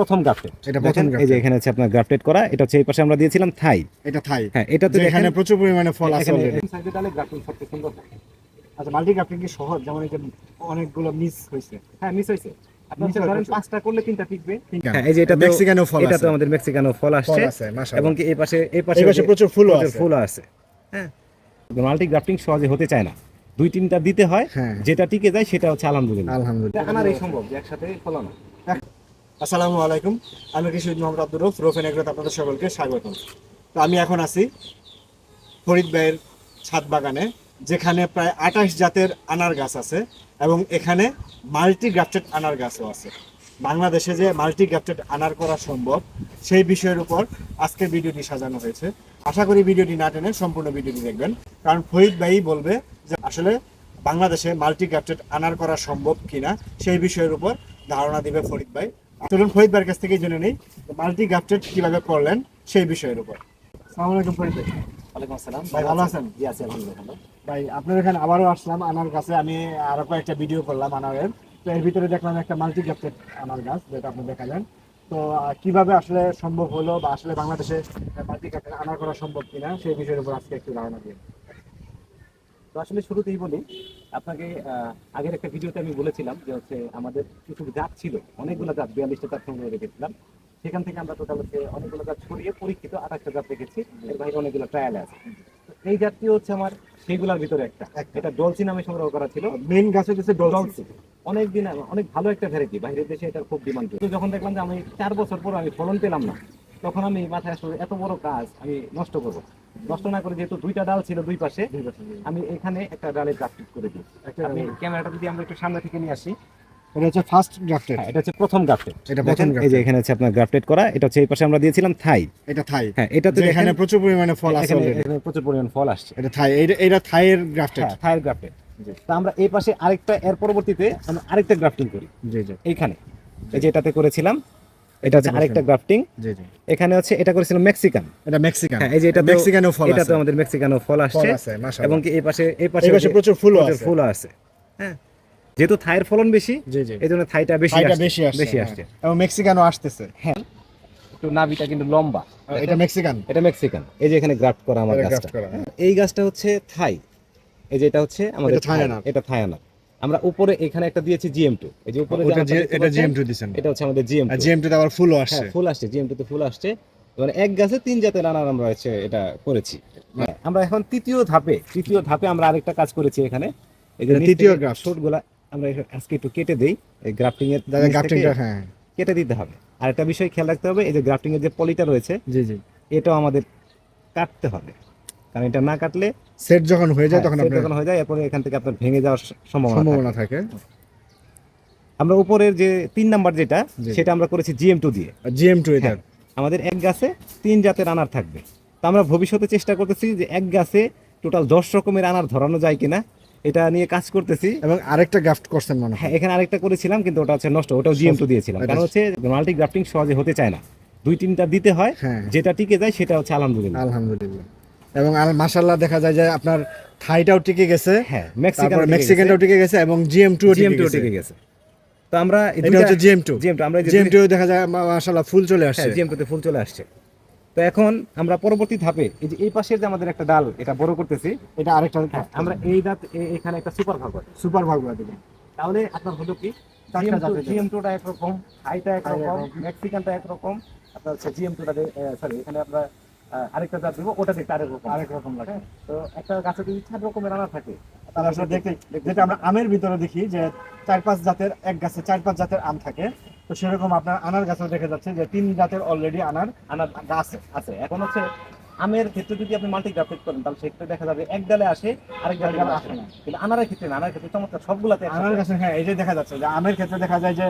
প্রথম গ্রাফটেড। এটা প্রথম এই যে এখানে হচ্ছে আপনার গ্রাফটেড করা এটা হচ্ছে এই পাশে আমরা দিয়েছিলাম থাই। এটা থাই। হ্যাঁ এটাতে যে এখানে প্রচুর পরিমাণে ফল আছে এখানে সাইডে ডালে গ্রাফটিং সবচেয়ে সুন্দর। আচ্ছা মাল্টি গ্রাফটিং কি সহজ যেমন এই যে অনেকগুলো মিস হয়েছে। হ্যাঁ মিস হচ্ছে হয় হ্যাঁ, এই যে এটা মেক্সিকানো ফল এটা আছে। তো আমাদের মেক্সিকানো ফল আসছে। ফল আছে মাশাআল্লাহ। এবং এই পাশে এই পাশে এই পাশে যে- প্রচুর ফুলও আছে। ফুল আছে। মাল্টি গ্রাফটিং সহজে হতে চায় না। দুই তিনটা দিতে হয় হ্যাঁ। যেটা টিকে যায় সেটা হচ্ছে আলহামদুলিল্লাহ। আলহামদুলিল্লাহ। আনার এই সম্ভব একসাথে ফলানো। আসসালামু আলাইকুম। আমি কৃষি মোহাম্মদ আব্দুর রফ রোফেন এগ্রোতে আপনাদের সকলকে স্বাগত তো আমি এখন আছি ফরিদ ভাইয়ের ছাদ বাগানে, যেখানে প্রায় আঠাশ জাতের আনার গাছ আছে এবং এখানে মাল্টি গ্রাফটেড আনার গাছও আছে। বাংলাদেশে যে মাল্টি গ্রাফটেড আনার করা সম্ভব, সেই বিষয়ের উপর আজকের ভিডিওটি সাজানো হয়েছে। আশা করি ভিডিওটি না টেনে সম্পূর্ণ ভিডিওটি দেখবেন। কারণ ফরিদ ভাই বলবে যে আসলে বাংলাদেশে মাল্টি গ্রাফটেড আনার করা সম্ভব কিনা, সেই বিষয়ের উপর ধারণা দিবে ফরিদ ভাই। চলুন ফরিদ ভাইয়ের কাছ থেকে জেনে নেই মাল্টি গ্রাফটেড কীভাবে করলেন সেই বিষয়ের উপর। আসসালামু আলাইকুম ফরিদ ভাই। ওয়ালাইকুম আসসালাম। ভাই, ভালো আছেন? জি আছি আলহামদুলিল্লাহ। ভাই আপনার এখানে আবারও আসলাম আনার গাছে। আমি আরও কয়েকটা ভিডিও করলাম আনারের। তো এর ভিতরে দেখলাম একটা মাল্টি গ্রাফটেড আনার গাছ যেটা আপনি দেখালেন। তো কীভাবে আসলে সম্ভব হলো বা আসলে বাংলাদেশে মাল্টি গ্রাফটেড আনার করা সম্ভব কিনা সেই বিষয়ের উপর আজকে একটু ধারণা দিন তো আসলে শুরুতেই বলি আপনাকে আগের একটা ভিডিওতে আমি বলেছিলাম যে হচ্ছে আমাদের কিছু জাত ছিল অনেকগুলো জাত বিয়াল্লিশটা জাত সংগ্রহ রেখেছিলাম। সেখান থেকে আমরা টোটাল হচ্ছে অনেকগুলো জাত ছড়িয়ে পরীক্ষিত আঠাশটা জাত রেখেছি এর বাইরে অনেকগুলো ট্রায়ালে আছে। এই জাতটি হচ্ছে আমার সেইগুলোর ভিতরে একটা। এটা ডলসি নামে সংগ্রহ করা ছিল। মেন গাছ হচ্ছে ডলসি ডলসি অনেক দিন অনেক ভালো একটা ভ্যারাইটি বাইরের দেশে এটার খুব ডিমান্ড যখন দেখলাম যে আমি চার বছর পর আমি ফলন পেলাম না তখন আমি মাথায় আসলে এত বড় কাজ আমি নষ্ট করব। নষ্ট না করে যেহেতু দুইটা ডাল ছিল দুই পাশে আমি এখানে একটা ডালে গ্রাফটিং করে দিই ডালে। ক্যামেরাটা যদি আমরা একটু সামনে থেকে নিয়ে আসি। এটা হচ্ছে ফার্স্ট গ্রাফটেড হ্যাঁ এটা হচ্ছে প্রথম গ্রাফটেড এটা প্রথম এই যে এখানে হচ্ছে আপনার গ্রাফটেড করা এটা হচ্ছে এই পাশে আমরা দিয়েছিলাম থাই। এটা থাই। হ্যাঁ এখানে প্রচুর পরিমাণে ফল এখানে প্রচুর পরিমাণ ফল আসছে। এটা থাই এটা থাইয়ের গ্রাফটেড হ্যাঁ থাইয়ের গ্রাফটেড তা আমরা এই পাশে আরেকটা এর পরবর্তীতে আমরা আরেকটা গ্রাফটিং করি। জি জি। এইখানে। এই যে এটাতে করেছিলাম এটা হচ্ছে আরেকটা গ্রাফটিং জি জি। এখানে হচ্ছে এটা করেছিলাম মেক্সিকান এটা মেক্সিকান হ্যাঁ এই যে এটা মেক্সিকানো ফল এটা তো আমাদের মেক্সিকানো ফল ফল আসছে। এবং কি এই পাশে এই পাশে এই পাশে প্রচুর ফুলও আছে। ফুল আছে। হ্যাঁ যেহেতু থাইয়ের ফলন বেশি এই জন্য থাইটা বেশি বেশি আসছে বেশি হ্যাঁ। আসছে। এবং মেক্সিকানো আসতেছে। একটু নাভিটা কিন্তু লম্বা। এটা মেক্সিকান এটা মেক্সিকান এই যে এখানে গ্রাফট করা আমার গাছটা। হ্যাঁ। এই গাছটা হচ্ছে থাই। এই যে এটা হচ্ছে আমাদের থাই, এটা আনার। আমরা উপরে এখানে একটা দিয়েছি জিএম টু এই যে উপরে এটা জিএম টু দিছেন। এটা হচ্ছে আমাদের জিএম জিএম টু তে আবার ফুলও আসছে। হ্যাঁ ফুল আসছে জিএম টু তে ফুল আসছে। মানে এক গাছে তিন জাতের আমরা হচ্ছে এটা করেছি। হ্যাঁ, আমরা এখন তৃতীয় ধাপে তৃতীয় ধাপে আমরা আরেকটা কাজ করেছি এখানে। এই যে তৃতীয় গ্রাফ শুটগুলা আমরা আজকে একটু কেটে দেই। এই গ্রাফটিং এর গ্রাফটিংটা হ্যাঁ। কেটে দিতে হবে। আর একটা বিষয় খেয়াল রাখতে হবে এই যে গ্রাফটিং এর যে পলিটা রয়েছে জি জি। এটাও আমাদের কাটতে হবে। কারণ এটা না কাটলে সেট যখন হয়ে যায় হ্যাঁ, তখন আপনার যখন হয়ে যায় এরপরে এখান থেকে আপনার ভেঙে যাওয়ার সম্ভাবনা থাকে। সম্ভাবনা থাকে। আমরা উপরের যে তিন নাম্বার যেটা সেটা আমরা করেছি জিএম টু দিয়ে। জিএম টু এটা। হ্যাঁ, আমাদের এক গাছে তিন জাতের আনার থাকবে। তো আমরা ভবিষ্যতে চেষ্টা করতেছি যে এক গাছে টোটাল দশ রকমের আনার ধরানো যায় কিনা এটা নিয়ে কাজ করতেছি। এবং আরেকটা গ্রাফট করছেন মনে হয়। হ্যাঁ এখানে আরেকটা করেছিলাম কিন্তু ওটা হচ্ছে নষ্ট ওটাও জিএম টু দিয়েছিলাম। কারণ হচ্ছে মাল্টি গ্রাফটিং সহজে হতে চায় না। দুই তিনটা দিতে হয় হ্যাঁ। যেটা টিকে যায় সেটা হচ্ছে আলহামদুলিল্লাহ। আলহামদুলিল্লাহ। এবং আল মাশাআল্লাহ দেখা যায় যে আপনার থাইটাও টিকে গেছে হ্যাঁ মেক্সিকান মেক্সিকানটাও টিকে গেছে। এবং জিএম টু জিএম টু টিকে গেছে। তো আমরা এটা হচ্ছে জিএম টু জিএম টু আমরা জিএম টু দেখা যায় মাশাআল্লাহ ফুল চলে আসছে। জিএম টুতে ফুল চলে আসছে। তো এখন আমরা পরবর্তী ধাপে এই যে এই পাশের যে আমাদের একটা ডাল এটা বড় করতেছি এটা আরেকটা হ্যাঁ, আমরা এই দাঁত এখানে একটা সুপার ভাগ সুপার ভাগবা দিবেন তাহলে আপনার হলো কি? জিএম টুটা একরকম হাইটা হাই একরকম। মেক্সিকানটা একরকম আপনার জিএম টুটা সরি এখানে আহ, আরেকটা জাত দেবো ওটা দেখতে আরেক রকম। আরেক রকম লাগে। হ্যাঁ, তো একটা গাছে যদি চার রকমের আনা থাকে আসলে দেখতে যেটা আমরা আমের ভিতরে দেখি যে চার পাঁচ জাতের এক গাছে চার পাঁচ জাতের আম থাকে তো সেরকম আপনার আনার গাছেও দেখা যাচ্ছে যে তিন জাতের অলরেডি আনার আনার গাছ আছে। এখন হচ্ছে আমের ক্ষেত্রে যদি আপনি মাল্টি গ্রাফটেড করেন তাহলে সেক্ষেত্রে দেখা যাবে এক ডালে আসে আরেক ডালে আসে না। কিন্তু আনারের ক্ষেত্রে না আনার ক্ষেত্রে চমৎকার সবগুলাতে আনার গাছে হ্যাঁ এই যে দেখা যাচ্ছে যে আমের ক্ষেত্রে দেখা যায় যে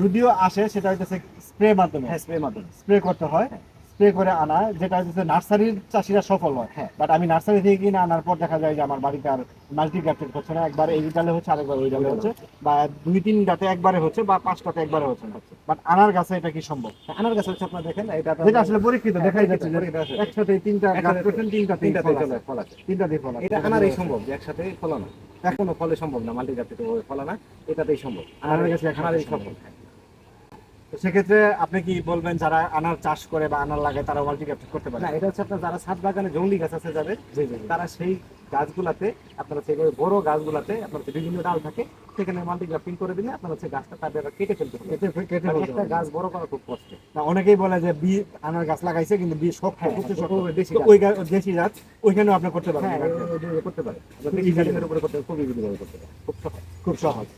যদিও আসে সেটা হচ্ছে স্প্রে মাধ্যমে। হ্যাঁ স্প্রে মাধ্যমে। স্প্রে করতে হয়। স্প্রে করে আনা যেটা হচ্ছে নার্সারির চাষিরা সফল হয়। হ্যাঁ। বাট আমি নার্সারি থেকে কিনে আনার পর দেখা যায় যে আমার বাড়িতে আর মাল্টি গ্রাফটেড করছে না। একবার এই ডালে হচ্ছে আরেকবার ওই ডালে হচ্ছে। বা দুই তিন ডাতে একবারে হচ্ছে বা পাঁচটাতে একবারে হচ্ছে না। বাট আনার গাছে এটা কি সম্ভব? আনার গাছ হচ্ছে আপনার দেখেন এটা যেটা আসলে পরীক্ষিত হ্যাঁ, দেখাই যাচ্ছে যে একসাথে তিনটা গাছ করছেন তিনটা তিনটা ফল আছে। তিনটা দিয়ে ফল। এটা আনারই সম্ভব যে একসাথে ফলানো এখনও ফলে সম্ভব না মাল্টি গ্রাফটেড ফলানা এটাতেই সম্ভব। আনারের গাছে আনারই সম্ভব। সেক্ষেত্রে আপনি কি বলবেন যারা আনার চাষ করে বা আনার লাগায় তারা মাল্টি ক্যাপচার করতে পারে না এটা হচ্ছে আপনার যারা ছাদ বাগানে জঙ্গলি গাছ আছে যাদের। তারা সেই গাছগুলাতে আপনার এগুলো বড় গাছগুলাতে আপনার বিভিন্ন ডাল থাকে সেখানে মাল্টি গ্রাফটিং করে দিলে আপনার হচ্ছে গাছটা তাদের কেটে ফেলতে হবে কেটে কেটে একটা গাছ বড় করা খুব কষ্ট। না, অনেকেই বলে যে বি আনার গাছ লাগাইছে কিন্তু বি শক্ত হ্যাঁ, প্রচুর হ্যাঁ, শক্ত। দেশি ওই দেশি গাছ ওইখানেও আপনি করতে পারবেন। হ্যাঁ এ করতে পারে খুব খুব করতে খুব করতে পারে খুব সহজ। খুব সহজ।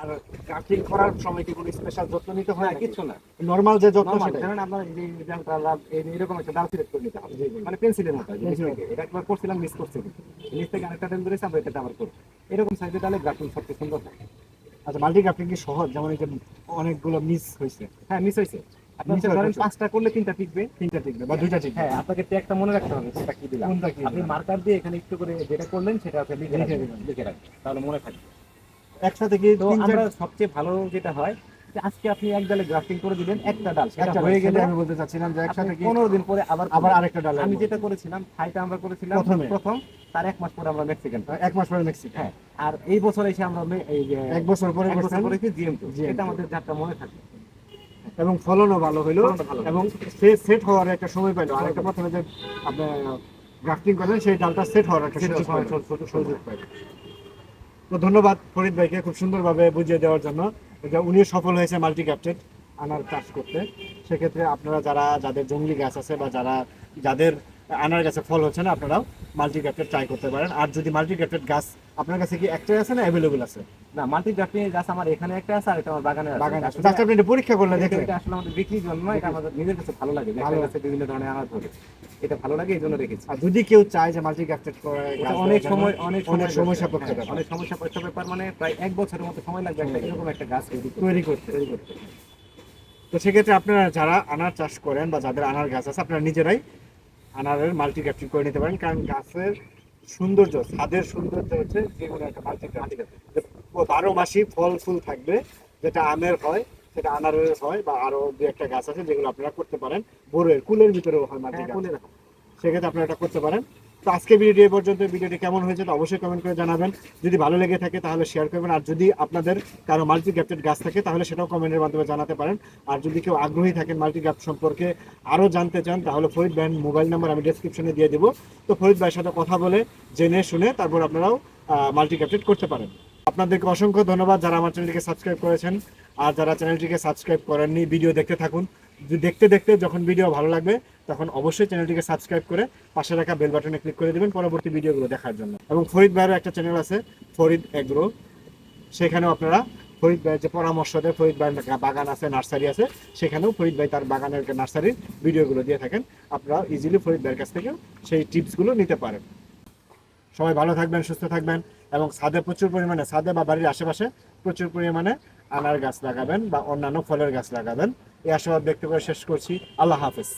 আর কাটিং করার সময় কি কোনো স্পেশাল যত্ন নিতে হয়? কিচ্ছু না। নর্মাল যে যত্ন। ধরেন আপনার যে লাভ এরকম একটা সিলেক্ট করে নিতে হবে। মানে পেন্সিলের মতো থেকে। এটা একবার করছিলাম মিস করছি। নিচ থেকে আরেকটা ডাল ধরেছি আমরা এটা আবার করব। এরকম ডালে গ্রাফটিং সবচেয়ে সুন্দর হয়। আচ্ছা মাল্টি কি সহজ? যেমন এই যে অনেকগুলো মিস হয়েছে। হ্যাঁ মিস হয়েছে। কিছু। পাঁচটা করলে তিনটা টিকবে। তিনটা টিকবে বা দুইটা টিকবে। হ্যাঁ আপনাকে মনে রাখতে হবে সেটা কি দিলাম? আপনি? মার্কার দিয়ে এখানে একটু করে যেটা করলেন সেটা আপনি লিখে রাখবেন। লিখে রাখবেন। তাহলে মনে থাকবে। একসাথে কি তো আমরা সবচেয়ে ভালো যেটা হয় যে আজকে আপনি এক ডালে গ্রাফটিং করে দিবেন একটা ডাল। সেটা হয়ে গেলে আমি বলতে চাচ্ছিলাম যে একসাথে কি পনেরো দিন পরে আবার আবার আরেকটা ডাল আমি যেটা করেছিলাম থাইটা আমরা করেছিলাম প্রথমে। প্রথম তার এক মাস পরে আমরা মেক্সিকান এক মাস পরে হ্যাঁ আর এই বছর এসে আমরা এই যে এক বছর পরে এক বছর করেছি জিএম GM2 এটা আমাদের যাত্রা মনে থাকে। এবং ফলনও ভালো হইল হলো। এবং সে সেট হওয়ার একটা সময় পাইলো। আর একটা প্রথমে যে আপনার গ্রাফটিং করেন সেই ডালটা সেট হওয়ার একটা সুযোগ পাইলো। তো ধন্যবাদ ফরিদ ভাইকে খুব সুন্দরভাবে বুঝিয়ে দেওয়ার জন্য। যে উনিও সফল হয়েছে মাল্টি ক্যাপটেড আনার চাষ করতে। সেক্ষেত্রে আপনারা যারা, যাদের জঙ্গলি গাছ আছে বা যারা, যাদের আনার গাছে ফল হচ্ছে না, আপনারাও মাল্টি ক্যাপটেড ট্রাই করতে পারেন। আর যদি মাল্টি ক্যাপটেড গাছ আপনার কাছে কি একটাই আছে না অ্যাভেলেবল আছে? না মাল্টি গ্রাফটিং এর গাছ আমার এখানে একটা আছে আর এটা আমার বাগানে আছে। বাগান আছে। আপনি এটা পরীক্ষা করলে এটা- দেখলেন এটা আসলে আমাদের বিক্রির জন্য নয়, এটা আমাদের নিজের কাছে ভালো লাগে। ভালো। গাছে বিভিন্ন ধরনের আনাজ ধরে এটা ভালো লাগে এই জন্য রেখেছি। আর যদি কেউ চায় যে মাল্টি ক্যাপ্টেড করে অনেক সময় অনেক অনেক সময়। সাপেক্ষ হ্যাঁ, ব্যাপার। অনেক সময় সাপেক্ষ ব্যাপার মানে প্রায় এক বছরের মতো সময় লাগবে একটা এরকম একটা গাছ তৈরি করতে। তৈরি করতে। তো সেক্ষেত্রে আপনারা যারা আনার চাষ করেন বা যাদের আনার গাছ আছে আপনারা নিজেরাই আনারের মাল্টি ক্যাপ্টিং করে নিতে পারেন। কারণ গাছের সৌন্দর্য ছাদের সৌন্দর্য হচ্ছে যেগুলো কোনো একটা আছে। বারো মাসই ফল ফুল থাকবে যেটা আমের হয় সেটা আনারের হয় বা আরও দু একটা গাছ আছে যেগুলো আপনারা করতে পারেন। বোরের কুলের ভিতরেও হয় মাল্টি হ্যাঁ। সেক্ষেত্রে আপনারা এটা করতে পারেন। তো আজকে ভিডিওটি এ পর্যন্ত। ভিডিওটি কেমন হয়েছে তো অবশ্যই কমেন্ট করে জানাবেন। যদি ভালো লেগে থাকে তাহলে শেয়ার করবেন। আর যদি আপনাদের কারও মাল্টি গ্যাপটেড গাছ থাকে তাহলে সেটাও কমেন্টের মাধ্যমে জানাতে পারেন। আর যদি কেউ আগ্রহী থাকেন মাল্টি গ্যাপ সম্পর্কে আরও জানতে চান, তাহলে ফরিদ ব্যান্ড মোবাইল নাম্বার আমি ডেসক্রিপশনে দিয়ে দেবো। তো ফরিদ ভাইয়ের সাথে কথা বলে, জেনে, শুনে তারপর আপনারাও মাল্টি গ্যাপটেড করতে পারেন। আপনাদেরকে অসংখ্য ধন্যবাদ যারা আমার চ্যানেলটিকে সাবস্ক্রাইব করেছেন। আর যারা চ্যানেলটিকে সাবস্ক্রাইব করেননি ভিডিও দেখতে থাকুন। দেখতে দেখতে যখন ভিডিও ভালো লাগবে, তখন অবশ্যই চ্যানেলটিকে সাবস্ক্রাইব করে পাশে রাখা বেল বাটনে ক্লিক করে দিবেন পরবর্তী ভিডিওগুলো দেখার জন্য। এবং ফরিদ ভাইয়েরও একটা চ্যানেল আছে, ফরিদ এগ্রো সেখানেও আপনারা ফরিদ ভাইয়ের যে পরামর্শ দেয়, ফরিদ ভাইয়ের বাগান আছে, নার্সারি আছে, সেখানেও ফরিদ ভাই তার বাগানের নার্সারির ভিডিওগুলো দিয়ে থাকেন। আপনারা ইজিলি ফরিদ ভাইয়ের কাছ থেকেও সেই টিপসগুলো নিতে পারেন। সবাই ভালো থাকবেন, সুস্থ থাকবেন এবং ছাদে প্রচুর পরিমাণে, ছাদে বা বাড়ির আশেপাশে প্রচুর পরিমাণে আনার গাছ লাগাবেন বা অন্যান্য ফলের গাছ লাগাবেন। এই আশীর্বাদ ব্যক্ত করে শেষ করছি। আল্লাহ হাফেজ।